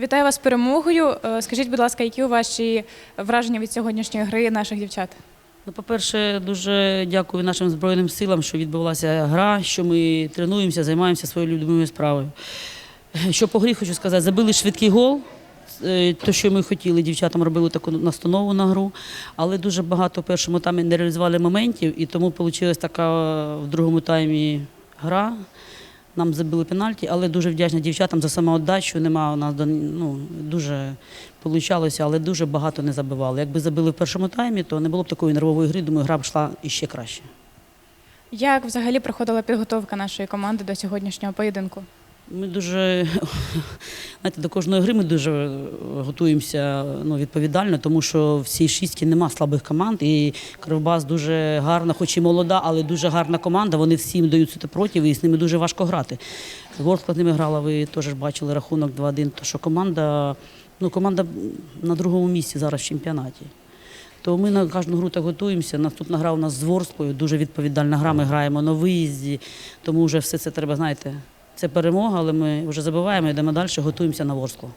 Вітаю вас з перемогою. Е, Скажіть, будь ласка, які у ваші враження від сьогоднішньої гри наших дівчат? Ну, по-перше, дуже дякую нашим Збройним силам, що відбулася гра, що ми тренуємося, займаємося своєю любимою справою. Що по грі хочу сказати, забили швидкий гол. Е, То, що ми хотіли, дівчатам робили таку настанову на гру, але дуже багато в першому таймі не реалізували моментів, і тому вийшла така в другому таймі гра. Нам забили пенальті, але дуже вдячна дівчатам за самоотдачу. Нема у нас ну, дуже получалося, але дуже багато не забивали. Якби забили в першому таймі, то не було б такої нервової гри. Думаю, гра б йшла іще краще. Як взагалі проходила підготовка нашої команди до сьогоднішнього поєдинку? Ми дуже знаєте, до кожної гри ми дуже готуємося ну, відповідально, тому що в цій шістці нема слабих команд. І Кривбас дуже гарна, хоч і молода, але дуже гарна команда. Вони всім дають супротив, і з ними дуже важко грати. Ворскла з ними грала, ви теж бачили рахунок 2-1, то що команда, ну, команда на другому місці зараз в чемпіонаті. То ми на кожну гру так готуємося. Наступна гра у нас з Ворсклою, дуже відповідальна гра. Ми граємо на виїзді, тому вже все це треба, знаєте, це перемога, але ми вже забуваємо, йдемо далі, готуємося на Ворсклу.